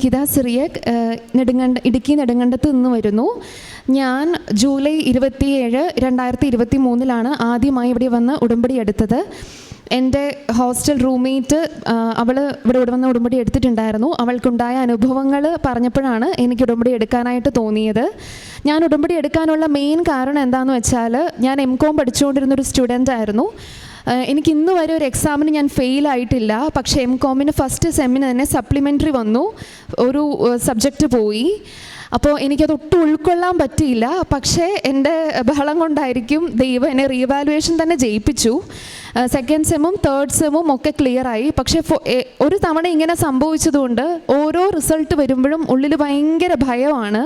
നിഖിത സിറിയക് നെടുങ്കണ്ട ഇടുക്കി നെടുങ്കണ്ടത്ത് നിന്ന് വരുന്നു. ഞാൻ ജൂലൈ ഇരുപത്തിയേഴ് രണ്ടായിരത്തി ഇരുപത്തി മൂന്നിലാണ് ആദ്യമായി ഇവിടെ വന്ന് ഉടമ്പടി എടുത്തത്. എന്റെ ഹോസ്റ്റൽ റൂംമേറ്റ് അവൾ ഇവിടെ ഇവിടെ വന്ന് ഉടമ്പടി എടുത്തിട്ടുണ്ടായിരുന്നു. അവൾക്കുണ്ടായ അനുഭവങ്ങൾ പറഞ്ഞപ്പോഴാണ് എനിക്ക് ഉടമ്പടി എടുക്കാനായിട്ട് തോന്നിയത്. ഞാൻ ഉടമ്പടി എടുക്കാനുള്ള മെയിൻ കാരണം എന്താണെന്ന് വെച്ചാൽ ഞാൻ എം കോം പഠിച്ചുകൊണ്ടിരുന്ന ഒരു സ്റ്റുഡന്റ് ആയിരുന്നു. എനിക്ക് ഇന്ന് വരെ ഒരു എക്സാമിന് ഞാൻ ഫെയിൽ ആയിട്ടില്ല. പക്ഷേ എം കോമിന് ഫസ്റ്റ് സെമ്മിന് തന്നെ സപ്ലിമെന്ററി വന്നു. ഒരു സബ്ജക്റ്റ് പോയി. അപ്പോൾ എനിക്കത് ഒട്ടും ഉൾക്കൊള്ളാൻ പറ്റിയില്ല. പക്ഷേ എന്റെ ബഹളം കൊണ്ടായിരിക്കും ദൈവം എന്നെ റീവാലുവേഷൻ തന്നെ ജയിപ്പിച്ചു. സെക്കൻഡ് സെമ്മും തേർഡ് സെമ്മും ഒക്കെ ക്ലിയർ ആയി. പക്ഷേ ഒരു തവണ ഇങ്ങനെ സംഭവിച്ചതുകൊണ്ട് ഓരോ റിസൾട്ട് വരുമ്പോഴും ഉള്ളിൽ ഭയങ്കര ഭയമാണ്.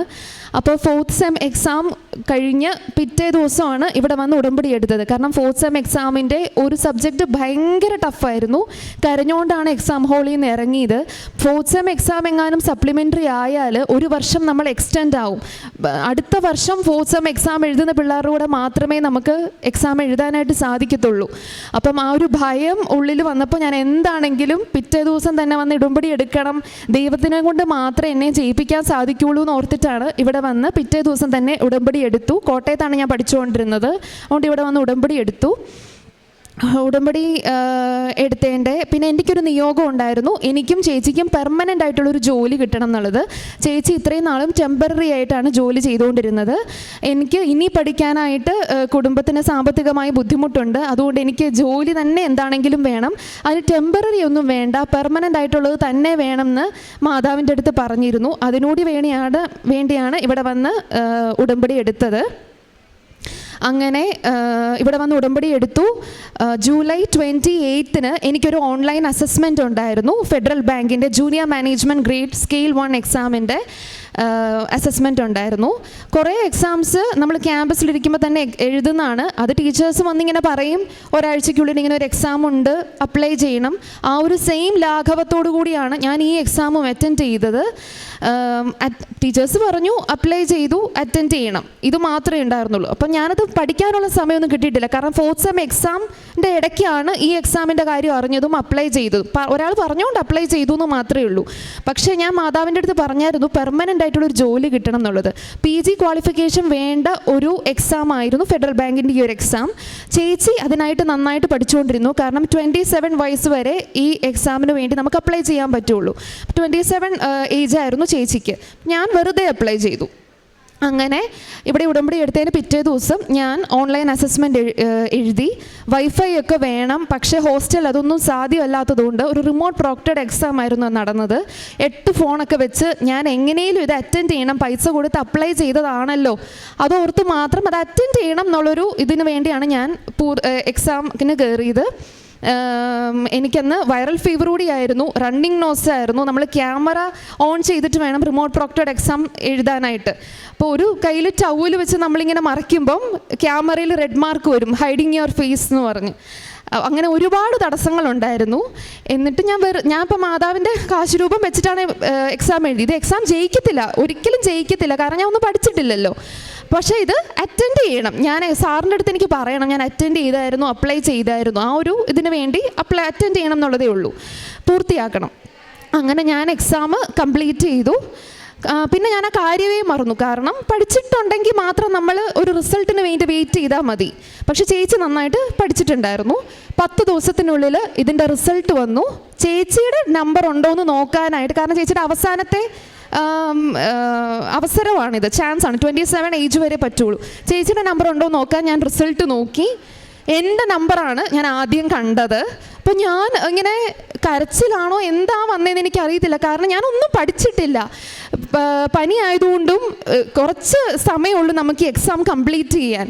അപ്പോൾ ഫോർത്ത് സെം എക്സാം കഴിഞ്ഞ് പിറ്റേ ദിവസമാണ് ഇവിടെ വന്ന് ഉടമ്പടി എടുത്തത്. കാരണം ഫോർത്ത് സെം എക്സാമിന്റെ ഒരു സബ്ജക്റ്റ് ഭയങ്കര ടഫായിരുന്നു കരഞ്ഞുകൊണ്ടാണ് എക്സാം ഹോളിൽ നിന്ന് ഇറങ്ങിയത്. ഫോർത്ത് സെം എക്സാം എങ്ങാനും സപ്ലിമെന്ററി ആയാൽ ഒരു വർഷം നമ്മൾ എക്സ്റ്റെൻഡ് ആവും. അടുത്ത വർഷം ഫോർത്ത് സെം എക്സാം എഴുതുന്ന പിള്ളേരുടെ കൂടെ മാത്രമേ നമുക്ക് എക്സാം എഴുതാനായിട്ട് സാധിക്കത്തുള്ളൂ. അപ്പം ആ ഒരു ഭയം ഉള്ളിൽ വന്നപ്പോൾ ഞാൻ എന്താണെങ്കിലും പിറ്റേ ദിവസം തന്നെ വന്ന് ഇടുമ്പടി എടുക്കണം. ദൈവത്തിനെ കൊണ്ട് മാത്രമേ എന്നെ ജയിപ്പിക്കാൻ സാധിക്കുള്ളൂ എന്ന് ഓർത്തിട്ടാണ് ഇവിടെ വന്ന് പിറ്റേ ദിവസം തന്നെ ഉടമ്പടി എടുത്തു. കോട്ടയത്താണ് ഞാൻ പഠിച്ചുകൊണ്ടിരുന്നത്. അതുകൊണ്ട് ഇവിടെ വന്ന് ഉടമ്പടി എടുത്തു. ഉടമ്പടി എടുത്തേന്റെ പിന്നെ എനിക്കൊരു നിയോഗം ഉണ്ടായിരുന്നു. എനിക്കും ചേച്ചിക്കും പെർമനന്റ് ആയിട്ടുള്ളൊരു ജോലി കിട്ടണം എന്നുള്ളത്. ചേച്ചി ഇത്രയും നാളും ടെമ്പററി ആയിട്ടാണ് ജോലി ചെയ്തുകൊണ്ടിരുന്നത്. എനിക്ക് ഇനി പഠിക്കാനായിട്ട് കുടുംബത്തിന് സാമ്പത്തികമായി ബുദ്ധിമുട്ടുണ്ട്. അതുകൊണ്ട് എനിക്ക് ജോലി തന്നെ എന്താണെങ്കിലും വേണം. അതിന് ടെമ്പററി ഒന്നും വേണ്ട. പെർമനന്റ് ആയിട്ടുള്ളത് തന്നെ വേണമെന്ന് മാതാവിന്റെ അടുത്ത് പറഞ്ഞിരുന്നു. അതിനോട് വേണിയാണ് വേണ്ടിയാണ് ഇവിടെ വന്ന് ഉടമ്പടി എടുത്തത്. അങ്ങനെ ഇവിടെ വന്ന് ഉടമ്പടി എടുത്തു. ജൂലൈ ട്വന്റി എയ്ത്തിന് എനിക്കൊരു ഓൺലൈൻ അസസ്മെന്റ് ഉണ്ടായിരുന്നു. ഫെഡറൽ ബാങ്കിന്റെ junior management grade scale one എക്സാമിന്റെ അസസ്മെന്റ് ഉണ്ടായിരുന്നു. കുറേ എക്സാംസ് നമ്മൾ ക്യാമ്പസിലിരിക്കുമ്പോൾ തന്നെ എഴുതുന്നതാണ്. അത് ടീച്ചേഴ്സ് വന്നിങ്ങനെ പറയും ഒരാഴ്ചയ്ക്കുള്ളിൽ ഇങ്ങനെ ഒരു എക്സാം ഉണ്ട് അപ്ലൈ ചെയ്യണം. ആ ഒരു സെയിം ലാഘവത്തോടു കൂടിയാണ് ഞാൻ ഈ എക്സാമും അറ്റൻഡ് ചെയ്തത്. ടീച്ചേഴ്സ് പറഞ്ഞു അപ്ലൈ ചെയ്തു അറ്റൻഡ് ചെയ്യണം. ഇത് മാത്രമേ ഉണ്ടായിരുന്നുള്ളൂ. അപ്പം ഞാനത് പഠിക്കാനുള്ള സമയമൊന്നും കിട്ടിയിട്ടില്ല. കാരണം ഫോർത്ത് സെം എക്സാമിന്റെ ഇടയ്ക്കാണ് ഈ എക്സാമിന്റെ കാര്യം അറിഞ്ഞതും അപ്ലൈ ചെയ്തതും. ഒരാൾ പറഞ്ഞുകൊണ്ട് അപ്ലൈ ചെയ്തു എന്ന് മാത്രമേ ഉള്ളൂ. പക്ഷേ ഞാൻ മാതാവിന്റെ അടുത്ത് പറഞ്ഞായിരുന്നു പെർമനന്റ് ആയിട്ടുള്ള ഒരു ജോലി കിട്ടണം എന്നുള്ളത്. പി ജി ക്വാളിഫിക്കേഷൻ വേണ്ട ഒരു എക്സാം ആയിരുന്നു ഫെഡറൽ ബാങ്കിന്റെ ഈ ഒരു എക്സാം ചേച്ചി അതിനായിട്ട് നന്നായിട്ട് പഠിച്ചുകൊണ്ടിരുന്നു. കാരണം ട്വന്റി സെവൻ വയസ്സ് വരെ ഈ എക്സാമിന് വേണ്ടി നമുക്ക് അപ്ലൈ ചെയ്യാൻ പറ്റുള്ളൂ. ട്വന്റി സെവൻ ഏജ് ആയിരുന്നു. ചേച്ചിക്ക് ഞാൻ വെറുതെ അപ്ലൈ ചെയ്തു. അങ്ങനെ ഇവിടെ ഉടമ്പടി എടുത്തതിന് പിറ്റേ ദിവസം ഞാൻ ഓൺലൈൻ അസസ്മെന്റ് എഴുതി. വൈഫൈ ഒക്കെ വേണം പക്ഷേ ഹോസ്റ്റൽ അതൊന്നും സാധ്യമല്ലാത്തതുകൊണ്ട് ഒരു റിമോട്ട് പ്രോക്റ്റഡ് എക്സാം ആയിരുന്നു നടന്നത്. എട്ട് ഫോണൊക്കെ വെച്ച് ഞാൻ എങ്ങനെയും ഇത് അറ്റൻഡ് ചെയ്യണം പൈസ കൊടുത്ത് അപ്ലൈ ചെയ്തതാണല്ലോ. അതോർത്ത് മാത്രം അത് അറ്റൻഡ് ചെയ്യണം എന്നുള്ളൊരു ഇതിന് വേണ്ടിയാണ് ഞാൻ പൂ എക്സാമിന് കയറിയത്. എനിക്കന്ന് വൈറൽ ഫീവർ കൂടിയായിരുന്നു. റണ്ണിങ് നോസ് ആയിരുന്നു. നമ്മൾ ക്യാമറ ഓൺ ചെയ്തിട്ട് വേണം റിമോട്ട് പ്രോക്റ്റഡ് എക്സാം എഴുതാനായിട്ട്. അപ്പോൾ ഒരു കയ്യിൽ ടവൽ വെച്ച് നമ്മളിങ്ങനെ മറയ്ക്കുമ്പം ക്യാമറയിൽ റെഡ് മാർക്ക് വരും. ഹൈഡിങ് യുവർ ഫേസ് എന്ന് പറഞ്ഞ്. അങ്ങനെ ഒരുപാട് തടസ്സങ്ങളുണ്ടായിരുന്നു. എന്നിട്ട് ഞാൻ വെറു ഞാൻ ഇപ്പോൾ മാതാവിന്റെ കാശുരൂപം വെച്ചിട്ടാണ് എക്സാം എഴുതി ഇത് എക്സാം ജയിക്കത്തില്ല. ഒരിക്കലും ജയിക്കത്തില്ല. കാരണം ഞാൻ ഒന്നും പഠിച്ചിട്ടില്ലല്ലോ. പക്ഷേ ഇത് അറ്റൻഡ് ചെയ്യണം. ഞാൻ സാറിന്റെ അടുത്ത് എനിക്ക് പറയണം. ഞാൻ അറ്റൻഡ് ചെയ്തായിരുന്നു അപ്ലൈ ചെയ്തായിരുന്നു. ആ ഒരു ഇതിന് വേണ്ടി അപ്ലൈ അറ്റൻഡ് ചെയ്യണം എന്നുള്ളതേ ഉള്ളൂ. പൂർത്തിയാക്കണം. അങ്ങനെ ഞാൻ എക്സാം കംപ്ലീറ്റ് ചെയ്തു. പിന്നെ ഞാൻ ആ കാര്യമേ മറന്നു. കാരണം പഠിച്ചിട്ടുണ്ടെങ്കിൽ മാത്രം നമ്മൾ ഒരു റിസൾട്ടിന് വേണ്ടി വെയിറ്റ് ചെയ്താൽ മതി. പക്ഷേ ചേച്ചി നന്നായിട്ട് പഠിച്ചിട്ടുണ്ടായിരുന്നു. പത്ത് ദിവസത്തിനുള്ളിൽ ഇതിന്റെ റിസൾട്ട് വന്നു. ചേച്ചിയുടെ നമ്പർ ഉണ്ടോ എന്ന് നോക്കാനായിട്ട് കാരണം ചേച്ചിയുടെ അവസാനത്തെ അവസരമാണിത്. ചാൻസ് ആണ്. ട്വന്റി സെവൻ ഏജ് വരെ പറ്റുള്ളൂ. ചേച്ചിയുടെ നമ്പർ ഉണ്ടോ നോക്കാൻ ഞാൻ റിസൾട്ട് നോക്കി. എന്റെ നമ്പറാണ് ഞാൻ ആദ്യം കണ്ടത്. അപ്പോൾ ഞാൻ ഇങ്ങനെ കരച്ചിലാണോ എന്താ വന്നതെന്ന് എനിക്ക് അറിയത്തില്ല കാരണം ഞാനൊന്നും പഠിച്ചിട്ടില്ല. പനി ആയതുകൊണ്ടും കുറച്ച് സമയമുള്ളൂ നമുക്ക് എക്സാം കംപ്ലീറ്റ് ചെയ്യാൻ.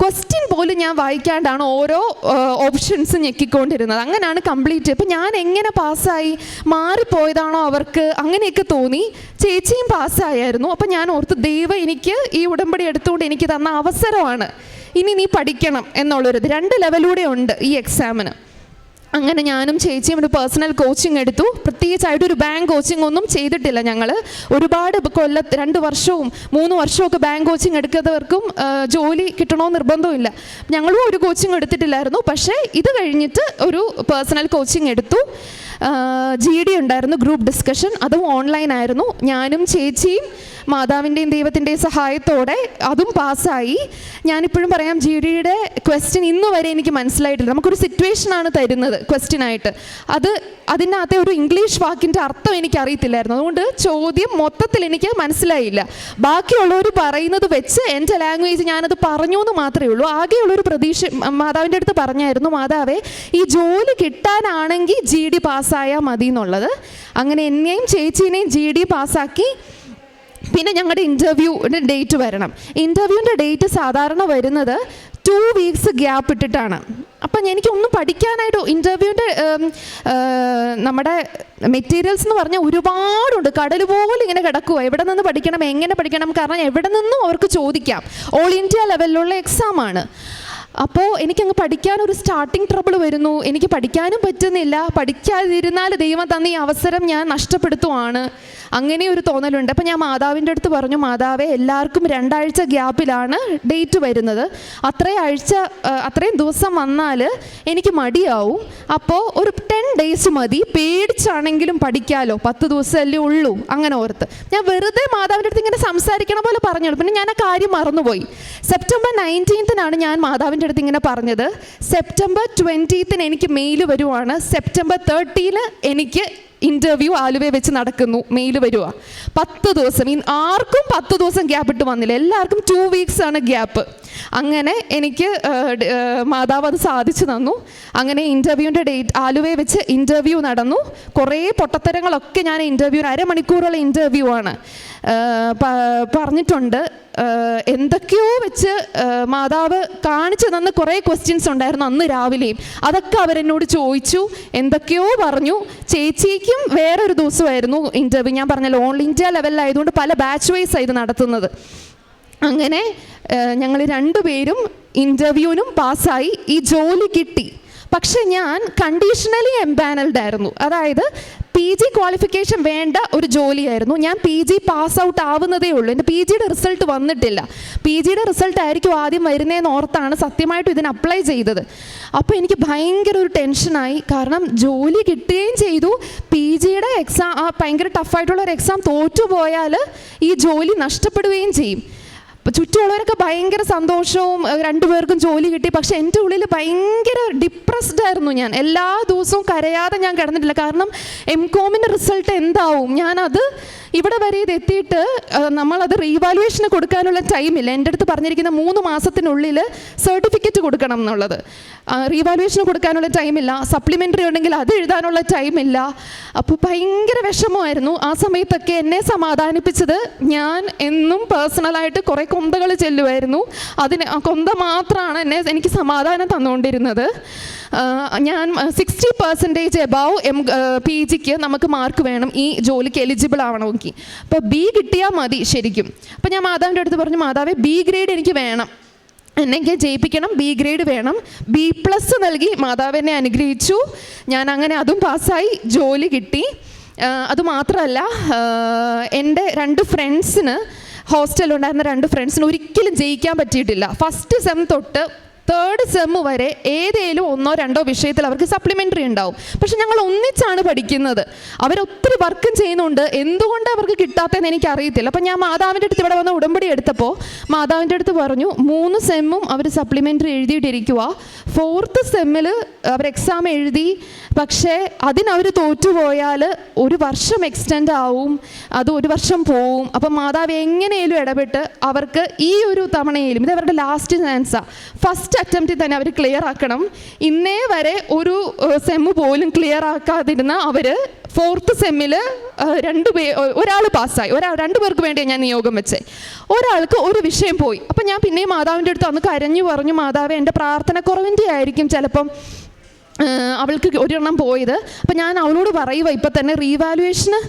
ക്വസ്റ്റ്യൻ പോലും ഞാൻ വായിക്കാണ്ടാണ് ഓരോ ഓപ്ഷൻസ് ഞെക്കിക്കൊണ്ടിരുന്നത്. അങ്ങനെയാണ് കംപ്ലീറ്റ് ഇപ്പം ഞാൻ എങ്ങനെ പാസ്സായി? മാറിപ്പോയതാണോ അവർക്ക്? അങ്ങനെയൊക്കെ തോന്നി. ചേച്ചിയും പാസ്സായായിരുന്നു. അപ്പം ഞാൻ ഓർത്ത് ദൈവം എനിക്ക് ഈ ഉടമ്പടി എടുത്തുകൊണ്ട് എനിക്ക് തന്ന അവസരമാണ്. ഇനി നീ പഠിക്കണം എന്നുള്ളൊരിത്. രണ്ട് ലെവലൂടെ ഉണ്ട് ഈ എക്സാമിന് അങ്ങനെ ഞാനും ചേച്ചിയും ഒരു പേഴ്സണൽ കോച്ചിങ് എടുത്തു. പ്രത്യേകിച്ചായിട്ട് ഒരു ബാങ്ക് കോച്ചിങ് ഒന്നും ചെയ്തിട്ടില്ല ഞങ്ങൾ ഒരുപാട് കൊല്ല രണ്ട് വർഷവും മൂന്ന് വർഷവും ഒക്കെ ബാങ്ക് കോച്ചിങ് എടുക്കുന്നവർക്കും ജോലി കിട്ടണമെന്ന് നിർബന്ധമില്ല ഞങ്ങളും ഒരു കോച്ചിങ് എടുത്തിട്ടില്ലായിരുന്നു. പക്ഷേ ഇത് കഴിഞ്ഞിട്ട് ഒരു പേഴ്സണൽ കോച്ചിങ് എടുത്തു. ജി ഡി ഉണ്ടായിരുന്നു ഗ്രൂപ്പ് ഡിസ്കഷൻ അതും ഓൺലൈൻ ആയിരുന്നു. ഞാനും ചേച്ചിയും മാതാവിന്റെയും ദൈവത്തിന്റെയും സഹായത്തോടെ അതും പാസ്സായി ഞാനിപ്പോഴും പറയാം ജി ഡിയുടെ ക്വസ്റ്റ്യൻ ഇന്ന് വരെ എനിക്ക് മനസ്സിലായിട്ടില്ല. നമുക്കൊരു സിറ്റുവേഷനാണ് തരുന്നത് ക്വസ്റ്റ്യനായിട്ട് അത് അതിനകത്തെ ഒരു ഇംഗ്ലീഷ് വാക്കിന്റെ അർത്ഥം എനിക്ക് അറിയത്തില്ലായിരുന്നു. അതുകൊണ്ട് ചോദ്യം മൊത്തത്തിൽ എനിക്ക് മനസ്സിലായില്ല. ബാക്കിയുള്ളവർ പറയുന്നത് വെച്ച് എന്റെ ലാംഗ്വേജ് ഞാനത് പറഞ്ഞു എന്ന് മാത്രമേ ഉള്ളൂ. ആകെയുള്ളൊരു പ്രതീക്ഷ മാതാവിന്റെ അടുത്ത് പറഞ്ഞായിരുന്നു മാതാവേ ഈ ജോലി കിട്ടാനാണെങ്കിൽ ജി ഡി പാസ്സായാൽ മതി എന്നുള്ളത് അങ്ങനെ എന്നെയും ചേച്ചീനെയും ജി ഡി പാസ്സാക്കി. പിന്നെ ഞങ്ങളുടെ ഇന്റർവ്യൂവിന്റെ ഡേറ്റ് വരണം. ഇന്റർവ്യൂവിന്റെ ഡേറ്റ് സാധാരണ വരുന്നത് ടു വീക്സ് ഗ്യാപ്പ് ഇട്ടിട്ടാണ്. അപ്പം എനിക്കൊന്നും പഠിക്കാനായിട്ട് ഇന്റർവ്യൂവിന്റെ നമ്മുടെ മെറ്റീരിയൽസ് എന്ന് പറഞ്ഞാൽ ഒരുപാടുണ്ട്. കടൽ പോലെ ഇങ്ങനെ കിടക്കുക എവിടെ നിന്ന് പഠിക്കണം എങ്ങനെ പഠിക്കണം കാരണം എവിടെ നിന്നും അവർക്ക് ചോദിക്കാം. ഓൾ ഇന്ത്യ ലെവലിലുള്ള എക്സാമാണ് അപ്പോൾ എനിക്കങ്ങ് പഠിക്കാനൊരു സ്റ്റാർട്ടിങ് ട്രബിൾ വരുന്നു. എനിക്ക് പഠിക്കാനും പറ്റുന്നില്ല. പഠിക്കാതിരുന്നാൽ ദൈവം തന്ന ഈ അവസരം ഞാൻ നഷ്ടപ്പെടുത്തുവാണ്. അങ്ങനെ ഒരു തോന്നലുണ്ട്. അപ്പോൾ ഞാൻ മാതാവിന്റെ അടുത്ത് പറഞ്ഞു മാതാവേ എല്ലാവർക്കും രണ്ടാഴ്ച ഗ്യാപ്പിലാണ് ഡേറ്റ് വരുന്നത്. അത്രയും ആഴ്ച അത്രയും ദിവസം വന്നാൽ എനിക്ക് മടിയാവും. അപ്പോൾ ഒരു ടെൻ ഡേയ്സ് മതി. പേടിച്ചാണെങ്കിലും പഠിക്കാലോ. പത്ത് ദിവസമല്ലേ ഉള്ളൂ. അങ്ങനെ ഓർത്ത്. ഞാൻ വെറുതെ മാതാവിന്റെ അടുത്ത് ഇങ്ങനെ സംസാരിക്കണ പോലെ പറഞ്ഞു പിന്നെ ഞാൻ ആ കാര്യം മറന്നുപോയി. സെപ്റ്റംബർ നയന്റീൻത്തിനാണ് ഞാൻ മാതാവിന്റെ അടുത്ത് ഇങ്ങനെ പറഞ്ഞത് സെപ്റ്റംബർ ട്വന്റീത്തിന് എനിക്ക് മെയിൽ വരുവാണ്. സെപ്റ്റംബർ തേർട്ടീന് എനിക്ക് ഇന്റർവ്യൂ ആലുവ വെച്ച് നടക്കുന്നു. മെയിൽ വരുക പത്ത് ദിവസം. ഈ ആർക്കും പത്ത് ദിവസം ഗ്യാപ്പ് ഇട്ട് വന്നില്ല. എല്ലാവർക്കും ടു വീക്സ് ആണ് ഗ്യാപ്പ് അങ്ങനെ എനിക്ക് മാതാവ് അത് സാധിച്ചു തന്നു. അങ്ങനെ ഇന്റർവ്യൂവിന്റെ ഡേറ്റ് ആലുവയെ വെച്ച് ഇന്റർവ്യൂ നടന്നു. കുറേ പൊട്ടത്തരങ്ങളൊക്കെ ഞാൻ ഇന്റർവ്യൂ അരമണിക്കൂറുള്ള ഇന്റർവ്യൂ ആണ്. പറഞ്ഞിട്ടുണ്ട്. എന്തൊക്കെയോ വെച്ച് മാതാവ് കാണിച്ചു തന്ന കുറേ ക്വസ്റ്റ്യൻസ് ഉണ്ടായിരുന്നു അന്ന് രാവിലെയും. അതൊക്കെ അവരെന്നോട് ചോദിച്ചു എന്തൊക്കെയോ പറഞ്ഞു. ചേച്ചിക്കും വേറൊരു ദിവസമായിരുന്നു ഇന്റർവ്യൂ ഞാൻ പറഞ്ഞല്ലോ ഓൾ ഇന്ത്യ ലെവലിലായതുകൊണ്ട് പല ബാച്ച് വൈസ് ആയിരുന്നു നടത്തുന്നത്. അങ്ങനെ ഞങ്ങൾ രണ്ടുപേരും ഇന്റർവ്യൂവിനും പാസ്സായി ഈ ജോലി കിട്ടി. പക്ഷെ ഞാൻ കണ്ടീഷണലി എംപാനൽഡ് ആയിരുന്നു. അതായത് പി ജി ക്വാളിഫിക്കേഷൻ വേണ്ട ഒരു ജോലിയായിരുന്നു. ഞാൻ പി ജി പാസ് ഔട്ട് ആവുന്നതേ ഉള്ളൂ. എന്റെ പി ജിയുടെ റിസൾട്ട് വന്നിട്ടില്ല. പി ജിയുടെ റിസൾട്ട് ആയിരിക്കും ആദ്യം വരുന്നതെന്ന് ഓർത്താണ് സത്യമായിട്ടും ഇതിന് അപ്ലൈ ചെയ്തത്. അപ്പോൾ എനിക്ക് ഭയങ്കര ഒരു ടെൻഷനായി കാരണം ജോലി കിട്ടുകയും ചെയ്തു. പി ജിയുടെ എക്സാം ഭയങ്കര ടഫായിട്ടുള്ള ഒരു എക്സാം തോറ്റുപോയാൽ ഈ ജോലി നഷ്ടപ്പെടുകയും ചെയ്യും. ചുറ്റുമുള്ളവരൊക്കെ ഭയങ്കര സന്തോഷവും രണ്ടുപേർക്കും ജോലി കിട്ടി. പക്ഷെ എന്റെ ഉള്ളിൽ ഭയങ്കര ഡിപ്രസ്ഡ് ആയിരുന്നു ഞാൻ. എല്ലാ ദിവസവും കരയാതെ ഞാൻ കിടന്നിട്ടില്ല. കാരണം എം കോമിന്റെ റിസൾട്ട് എന്താവും? ഞാനത് ഇവിടെ വരെ ഇത് എത്തിയിട്ട് നമ്മളത് റീവാലുവേഷന് കൊടുക്കാനുള്ള ടൈമില്ല എന്റെ അടുത്ത് പറഞ്ഞിരിക്കുന്ന മൂന്ന് മാസത്തിനുള്ളിൽ സർട്ടിഫിക്കറ്റ് കൊടുക്കണം എന്നുള്ളത്. റീവാലുവേഷന് കൊടുക്കാനുള്ള ടൈമില്ല സപ്ലിമെന്ററി ഉണ്ടെങ്കിൽ അത് എഴുതാനുള്ള ടൈമില്ല അപ്പോൾ ഭയങ്കര വിഷമമായിരുന്നു. ആ സമയത്തൊക്കെ എന്നെ സമാധാനിപ്പിച്ചത് ഞാൻ എന്നും പേഴ്സണലായിട്ട് കുറേ കൊന്തകൾ ചെല്ലുമായിരുന്നു. അതിന് കൊന്ത മാത്രമാണ് എന്നെ എനിക്ക് സമാധാനം തന്നുകൊണ്ടിരുന്നത്. ഞാൻ sixty percentage above M P ജിക്ക് നമുക്ക് മാർക്ക് വേണം. ഈ ജോലിക്ക് എലിജിബിൾ ആവണമെങ്കിൽ. അപ്പോൾ ബി കിട്ടിയാൽ മതി ശരിക്കും. അപ്പോൾ ഞാൻ മാതാവിന്റെ അടുത്ത് പറഞ്ഞു മാതാവേ ബി ഗ്രേഡ് എനിക്ക് വേണം. എന്നെങ്കിൽ ജയിപ്പിക്കണം ബി ഗ്രേഡ് വേണം. ബി പ്ലസ് നൽകി മാതാവിനെ അനുഗ്രഹിച്ചു. ഞാൻ അങ്ങനെ അതും പാസ്സായി ജോലി കിട്ടി. അതുമാത്രമല്ല എന്റെ രണ്ട് ഫ്രണ്ട്സിന് ഹോസ്റ്റലുണ്ടായിരുന്ന രണ്ട് ഫ്രണ്ട്സിന് ഒരിക്കലും ജയിക്കാൻ പറ്റിയിട്ടില്ല. ഫസ്റ്റ് സെം തൊട്ട് തേർഡ് സെം വരെ ഏതേലും ഒന്നോ രണ്ടോ വിഷയത്തിൽ അവർക്ക് സപ്ലിമെന്ററി ഉണ്ടാവും. പക്ഷെ ഞങ്ങൾ ഒന്നിച്ചാണ് പഠിക്കുന്നത്. അവരൊത്തിരി വർക്കും ചെയ്യുന്നുണ്ട്. എന്തുകൊണ്ട് അവർക്ക് കിട്ടാത്തതെന്ന് എനിക്ക് അറിയത്തില്ല അപ്പം ഞാൻ മാതാവിന്റെ അടുത്ത് ഇവിടെ വന്ന് ഉടമ്പടി എടുത്തപ്പോൾ മാതാവിന്റെ അടുത്ത് പറഞ്ഞു മൂന്ന് സെമ്മും അവർ സപ്ലിമെന്ററി എഴുതിയിട്ടിരിക്കുക ഫോർത്ത് സെമ്മിൽ അവർ എക്സാം എഴുതി. പക്ഷേ അതിനവർ തോറ്റുപോയാൽ ഒരു വർഷം എക്സ്റ്റെൻഡ് ആവും. അത് ഒരു വർഷം പോവും. അപ്പം മാതാവ് എങ്ങനെയും ഇടപെട്ട് അവർക്ക് ഈ ഒരു തവണയിലും ഇത് അവരുടെ ലാസ്റ്റ് ചാൻസാണ് ഫസ്റ്റ് അറ്റംപ്റ്റിൽ തന്നെ അവർ ക്ലിയർ ആക്കണം. ഇന്നേ വരെ ഒരു സെമ്മ് പോലും ക്ലിയർ ആക്കാതിരുന്ന അവർ ഫോർത്ത് സെമ്മിൽ രണ്ട് പേ ഒരാൾ പാസ്സായി ഒരാൾ രണ്ട് പേർക്ക് വേണ്ടിയാണ് ഞാൻ നിയോഗം വെച്ചേ. ഒരാൾക്ക് ഒരു വിഷയം പോയി. അപ്പം ഞാൻ പിന്നെയും മാതാവിന്റെ അടുത്ത് അന്ന് കരഞ്ഞു പറഞ്ഞു മാതാവ് എന്റെ പ്രാർത്ഥനക്കുറവിന്റെ ആയിരിക്കും ചിലപ്പം അവൾക്ക് ഒരെണ്ണം പോയത്. അപ്പം ഞാൻ അവളോട് പറയുക ഇപ്പം തന്നെ റീവാലുവേഷന്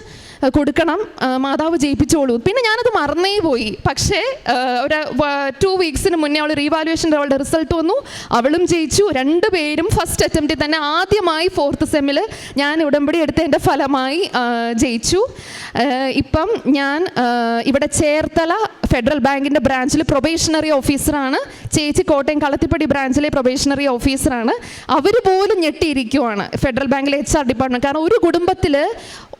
കൊടുക്കണം മാതാവ് ജയിപ്പിച്ചോളൂ. പിന്നെ ഞാനത് മറന്നേ പോയി. പക്ഷേ ഒരു ടു വീക്സിന് മുന്നേ അവൾ റീവാലുവേഷന്റെ അവളുടെ റിസൾട്ട് വന്നു. അവളും ജയിച്ചു. രണ്ട് പേരും ഫസ്റ്റ് അറ്റംപ്റ്റിൽ തന്നെ ആദ്യമായി ഫോർത്ത് സെമ്മിൽ ഞാൻ ഉടമ്പടി എടുത്തതിന്റെ ഫലമായി ജയിച്ചു. ഇപ്പം ഞാൻ ഇവിടെ ചേർത്തല ഫെഡറൽ ബാങ്കിന്റെ ബ്രാഞ്ചിൽ പ്രൊബേഷണറി ഓഫീസറാണ് ചേച്ചി കോട്ടയം കളത്തിപ്പടി ബ്രാഞ്ചിലെ പ്രൊബേഷണറി ഓഫീസറാണ് അവർ പോലും ഞെട്ടിയിരിക്കുവാണ് ഫെഡറൽ ബാങ്കിലെ എച്ച് ആർ ഡിപ്പാർട്ട്മെന്റ് കാരണം ഒരു കുടുംബത്തിൽ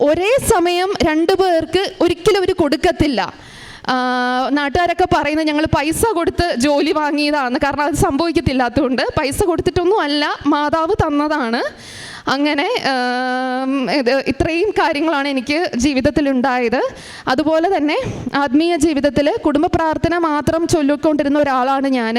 ഒരേ സമയം രണ്ട് പേർക്ക് ഒരിക്കലും അവർ കൊടുക്കത്തില്ല. നാട്ടുകാരൊക്കെ പറയുന്നത് ഞങ്ങൾ പൈസ കൊടുത്ത് ജോലി വാങ്ങിയതാണ് കാരണം അത് സംഭവിക്കത്തില്ലാത്തതുകൊണ്ട് പൈസ കൊടുത്തിട്ടൊന്നും അല്ല മാതാവ് തന്നതാണ്. അങ്ങനെ ഇത് ഇത്രയും കാര്യങ്ങളാണ് എനിക്ക് ജീവിതത്തിൽ ഉണ്ടായത് അതുപോലെ തന്നെ ആത്മീയ ജീവിതത്തിൽ കുടുംബ പ്രാർത്ഥന മാത്രം ചൊല്ലിക്കൊണ്ടിരുന്ന ഒരാളാണ് ഞാൻ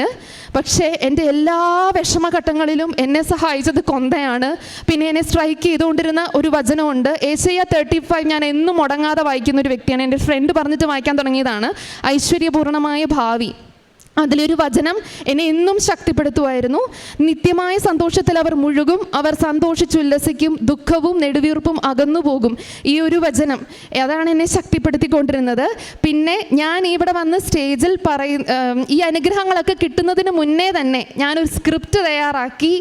പക്ഷേ എന്റെ എല്ലാ വിഷമഘട്ടങ്ങളിലും എന്നെ സഹായിച്ചത് കൊന്തയാണ്. പിന്നെ എന്നെ സ്ട്രൈക്ക് ചെയ്തുകൊണ്ടിരുന്ന ഒരു വചനമുണ്ട്. ഏഷ്യ തേർട്ടി ഫൈവ് ഞാൻ എന്നും മുടങ്ങാതെ വായിക്കുന്ന ഒരു വ്യക്തിയാണ്. എന്റെ ഫ്രണ്ട് പറഞ്ഞിട്ട് വായിക്കാൻ തുടങ്ങിയതാണ്. ഐശ്വര്യപൂർണമായ ഭാവി. അതിലൊരു വചനം എന്നെ എന്നും ശക്തിപ്പെടുത്തുമായിരുന്നു നിത്യമായ സന്തോഷത്തിൽ അവർ മുഴുകും അവർ സന്തോഷിച്ചുല്ലസിക്കും ദുഃഖവും നെടുവീർപ്പും അകന്നു പോകും. ഈ ഒരു വചനം അതാണ് എന്നെ ശക്തിപ്പെടുത്തിക്കൊണ്ടിരുന്നത്. പിന്നെ ഞാൻ ഇവിടെ വന്ന് സ്റ്റേജിൽ പറയ ഈ അനുഗ്രഹങ്ങളൊക്കെ കിട്ടുന്നതിന് മുന്നേ തന്നെ ഞാനൊരു സ്ക്രിപ്റ്റ് തയ്യാറാക്കി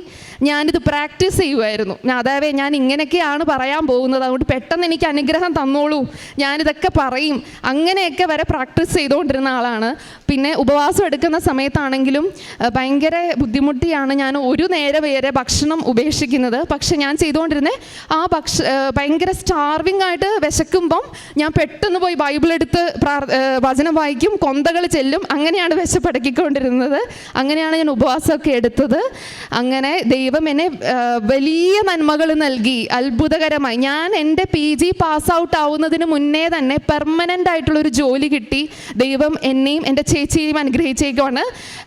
ഞാനിത് പ്രാക്ടീസ് ചെയ്യുമായിരുന്നു അതായത് ഞാൻ ഇങ്ങനെയൊക്കെയാണ് പറയാൻ പോകുന്നത്. അതുകൊണ്ട് പെട്ടെന്ന് എനിക്ക് അനുഗ്രഹം തന്നോളൂ. ഞാനിതൊക്കെ പറയും. അങ്ങനെയൊക്കെ വരെ പ്രാക്ടീസ് ചെയ്തുകൊണ്ടിരുന്ന ആളാണ്. പിന്നെ ഉപവാസം എടുക്കുന്ന സമയത്താണെങ്കിലും ഭയങ്കര ബുദ്ധിമുട്ടിയാണ് ഞാൻ ഒരു നേരം വരെ ഭക്ഷണം ഉപേക്ഷിക്കുന്നത്. പക്ഷെ ഞാൻ ചെയ്തുകൊണ്ടിരുന്നത് ആ ഭക്ഷ ഭയങ്കര സ്റ്റാർവിംഗ് ആയിട്ട് വിശക്കുമ്പം ഞാൻ പെട്ടെന്ന് പോയി ബൈബിൾ എടുത്ത് വചനം വായിക്കും കൊന്തകൾ ചെല്ലും അങ്ങനെയാണ് വിശപ്പടക്കിക്കൊണ്ടിരുന്നത്. അങ്ങനെയാണ് ഞാൻ ഉപവാസമൊക്കെ എടുത്തത്. അങ്ങനെ ദൈവം എന്നെ വലിയ നന്മകൾ നൽകി അത്ഭുതകരമായി. ഞാൻ എന്റെ പി ജി പാസ് ഔട്ട് ആവുന്നതിന് മുന്നേ തന്നെ പെർമനന്റ് ആയിട്ടുള്ളൊരു ജോലി കിട്ടി. ദൈവം എന്നെയും എന്റെ ചേച്ചിയെയും അനുഗ്രഹിച്ചേക്കുവാണ്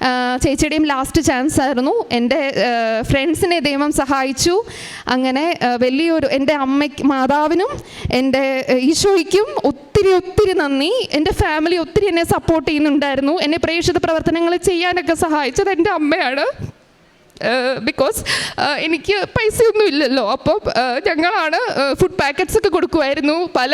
ആ, ചേച്ചിയുടെയും ലാസ്റ്റ് ചാൻസ് ആയിരുന്നു. എന്റെ ഫ്രണ്ട്സിനെ ദൈവം സഹായിച്ചു. അങ്ങനെ വലിയൊരു എന്റെ അമ്മയ്ക്ക് മാതാവിനും എന്റെ ഈശോയ്ക്കും ഒത്തിരി ഒത്തിരി നന്ദി. എന്റെ ഫാമിലി ഒത്തിരി എന്നെ സപ്പോർട്ട് ചെയ്യുന്നുണ്ടായിരുന്നു. എന്നെ പ്രേക്ഷിത പ്രവർത്തനങ്ങൾ ചെയ്യാനൊക്കെ സഹായിച്ചത് എന്റെ അമ്മയാണ്. ബിക്കോസ് എനിക്ക് പൈസയൊന്നും ഇല്ലല്ലോ. അപ്പം ഞങ്ങളാണ് ഫുഡ് പാക്കറ്റ്സ് ഒക്കെ കൊടുക്കുമായിരുന്നു. പല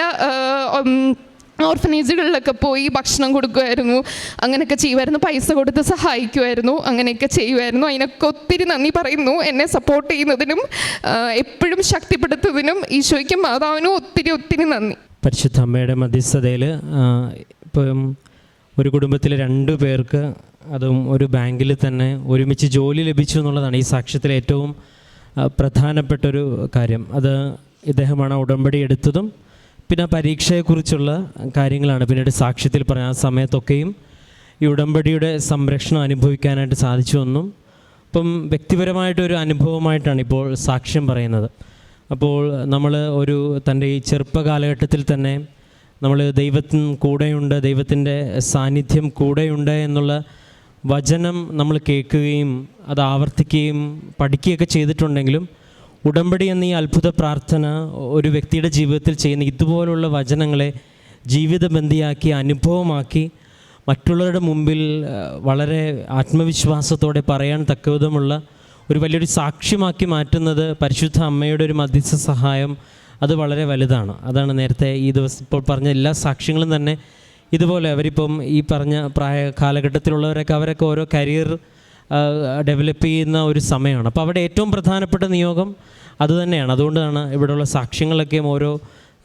ഓർഫനേജുകളിലൊക്കെ പോയി ഭക്ഷണം കൊടുക്കുമായിരുന്നു അങ്ങനെയൊക്കെ ചെയ്യുമായിരുന്നു പൈസ കൊടുത്ത് സഹായിക്കുമായിരുന്നു അങ്ങനെയൊക്കെ ചെയ്യുമായിരുന്നു. അതിനൊക്കെ ഒത്തിരി നന്ദി പറയുന്നു എന്നെ സപ്പോർട്ട് ചെയ്യുന്നതിനും എപ്പോഴും ശക്തിപ്പെടുത്തുന്നതിനും ഈശോയ്ക്കും മാതാവിനും ഒത്തിരി ഒത്തിരി നന്ദി. പരിശുദ്ധ അമ്മയുടെ മധ്യസ്ഥതയിൽ ഇപ്പം ഒരു കുടുംബത്തിലെ രണ്ടു പേർക്ക് അതും ഒരു ബാങ്കിൽ തന്നെ ഒരുമിച്ച് ജോലി ലഭിച്ചു എന്നുള്ളതാണ് ഈ സാക്ഷ്യത്തിൽ ഏറ്റവും പ്രധാനപ്പെട്ടൊരു കാര്യം. അത് ഇദ്ദേഹമാണ് ഉടമ്പടി എടുത്തതും പിന്നെ പരീക്ഷയെക്കുറിച്ചുള്ള കാര്യങ്ങളാണ്. പിന്നീട് സാക്ഷ്യത്തിൽ പറഞ്ഞ ആ സമയത്തൊക്കെയും ഈ ഉടമ്പടിയുടെ സംരക്ഷണം അനുഭവിക്കാനായിട്ട് സാധിച്ചു എന്നും ഇപ്പം വ്യക്തിപരമായിട്ടൊരു അനുഭവമായിട്ടാണ് ഇപ്പോൾ സാക്ഷ്യം പറയുന്നത്. അപ്പോൾ നമ്മൾ ഒരു തന്റെ ഈ ചെറുപ്പ കാലഘട്ടത്തിൽ തന്നെ നമ്മൾ ദൈവത്തിന് കൂടെയുണ്ട് ദൈവത്തിന്റെ സാന്നിധ്യം കൂടെയുണ്ട് എന്നുള്ള വചനം നമ്മൾ കേൾക്കുകയും അത് ആവർത്തിക്കുകയും പഠിക്കുകയൊക്കെ ചെയ്തിട്ടുണ്ടെങ്കിലും ഉടമ്പടി എന്ന ഈ അത്ഭുത പ്രാർത്ഥന ഒരു വ്യക്തിയുടെ ജീവിതത്തിൽ ചെയ്യുന്ന ഇതുപോലുള്ള വചനങ്ങളെ ജീവിതബന്ധിയാക്കി അനുഭവമാക്കി മറ്റുള്ളവരുടെ മുമ്പിൽ വളരെ ആത്മവിശ്വാസത്തോടെ പറയാൻ തക്കവിധമുള്ള ഒരു വലിയൊരു സാക്ഷ്യമാക്കി മാറ്റുന്നത് പരിശുദ്ധ അമ്മയുടെ ഒരു മധ്യസ്ഥ സഹായം അത് വളരെ വലുതാണ്. അതാണ് നേരത്തെ ഈ ദിവസം ഇപ്പോൾ പറഞ്ഞ എല്ലാ സാക്ഷ്യങ്ങളും തന്നെ ഇതുപോലെ അവരിപ്പം ഈ പറഞ്ഞ പ്രായ കാലഘട്ടത്തിലുള്ളവരൊക്കെ അവരൊക്കെ ഓരോ കരിയർ ഡെവലപ്പ് ചെയ്യുന്ന ഒരു സമയമാണ്. അപ്പോൾ അവിടെ ഏറ്റവും പ്രധാനപ്പെട്ട നിയോഗം അതുതന്നെയാണ് അതുകൊണ്ടാണ് ഇവിടെയുള്ള സാക്ഷ്യങ്ങളൊക്കെയും ഓരോ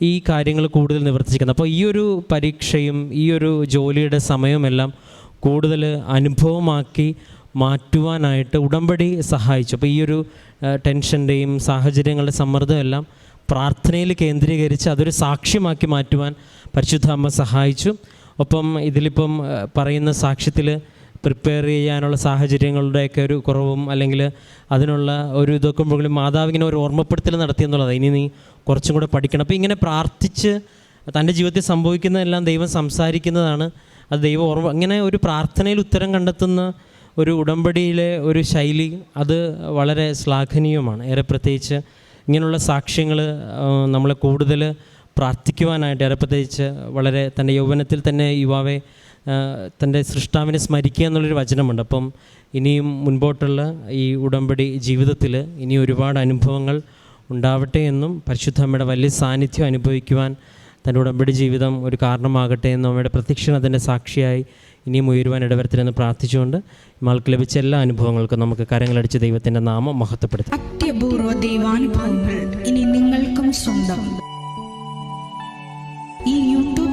ഈ കാര്യങ്ങൾ കൂടുതൽ നിവർത്തിക്കുന്നത് അപ്പോൾ ഈ ഒരു പരീക്ഷയും ഈ ഒരു ജോലിയുടെ സമയമെല്ലാം കൂടുതൽ അനുഭവമാക്കി മാറ്റുവാനായിട്ട് ഉടമ്പടി സഹായിച്ചു. അപ്പോൾ ഈ ഒരു ടെൻഷന്റെയും സാഹചര്യങ്ങളുടെ സമ്മർദ്ദം എല്ലാം പ്രാർത്ഥനയിൽ കേന്ദ്രീകരിച്ച് അതൊരു സാക്ഷ്യമാക്കി മാറ്റുവാൻ പരിശുദ്ധ അമ്മ സഹായിച്ചു. ഒപ്പം ഇതിലിപ്പം പറയുന്ന സാക്ഷ്യത്തിൽ പ്രിപ്പയർ ചെയ്യാനുള്ള സാഹചര്യങ്ങളുടെയൊക്കെ ഒരു കുറവും അല്ലെങ്കിൽ അതിനുള്ള ഒരു ഇതൊക്കെ മുകളിൽ മാതാവിങ്ങനെ ഒരു ഓർമ്മപ്പെടുത്തൽ നടത്തി എന്നുള്ളത് ഇനി നീ കുറച്ചും കൂടെ പഠിക്കണം. അപ്പോൾ ഇങ്ങനെ പ്രാർത്ഥിച്ച് തന്റെ ജീവിതത്തിൽ സംഭവിക്കുന്നതെല്ലാം ദൈവം സംസാരിക്കുന്നതാണ്. അത് ദൈവം ഓർമ്മ ഇങ്ങനെ ഒരു പ്രാർത്ഥനയിൽ ഉത്തരം കണ്ടെത്തുന്ന ഒരു ഉടമ്പടിയിലെ ഒരു ശൈലി അത് വളരെ ശ്ലാഘനീയമാണ് ഏറെ പ്രത്യേകിച്ച് ഇങ്ങനെയുള്ള സാക്ഷ്യങ്ങൾ നമ്മളെ കൂടുതൽ പ്രാർത്ഥിക്കുവാനായിട്ട് ഏറെ പ്രത്യേകിച്ച് വളരെ തന്റെ യൗവനത്തിൽ തന്നെ യുവാവെ തന്റെ സൃഷ്ടാവിനെ സ്മരിക്കുക എന്നുള്ളൊരു വചനമുണ്ട്. അപ്പം ഇനിയും മുൻപോട്ടുള്ള ഈ ഉടമ്പടി ജീവിതത്തിൽ ഇനി ഒരുപാട് അനുഭവങ്ങൾ ഉണ്ടാവട്ടെ എന്നും പരിശുദ്ധ അമ്മയുടെ വലിയ സാന്നിധ്യം അനുഭവിക്കുവാൻ തന്റെ ഉടമ്പടി ജീവിതം ഒരു കാരണമാകട്ടെ എന്നും അമ്മയുടെ പ്രത്യക്ഷണം അതിന്റെ സാക്ഷിയായി ഇനിയും ഉയരുവാൻ ഇടവരത്തിലെന്ന് പ്രാർത്ഥിച്ചുകൊണ്ട് നമ്മൾക്ക് ലഭിച്ച എല്ലാ അനുഭവങ്ങൾക്കും നമുക്ക് കരങ്ങളടിച്ച് ദൈവത്തിന്റെ നാമം മഹത്വപ്പെടുത്തും. ഇനി നിങ്ങൾക്കും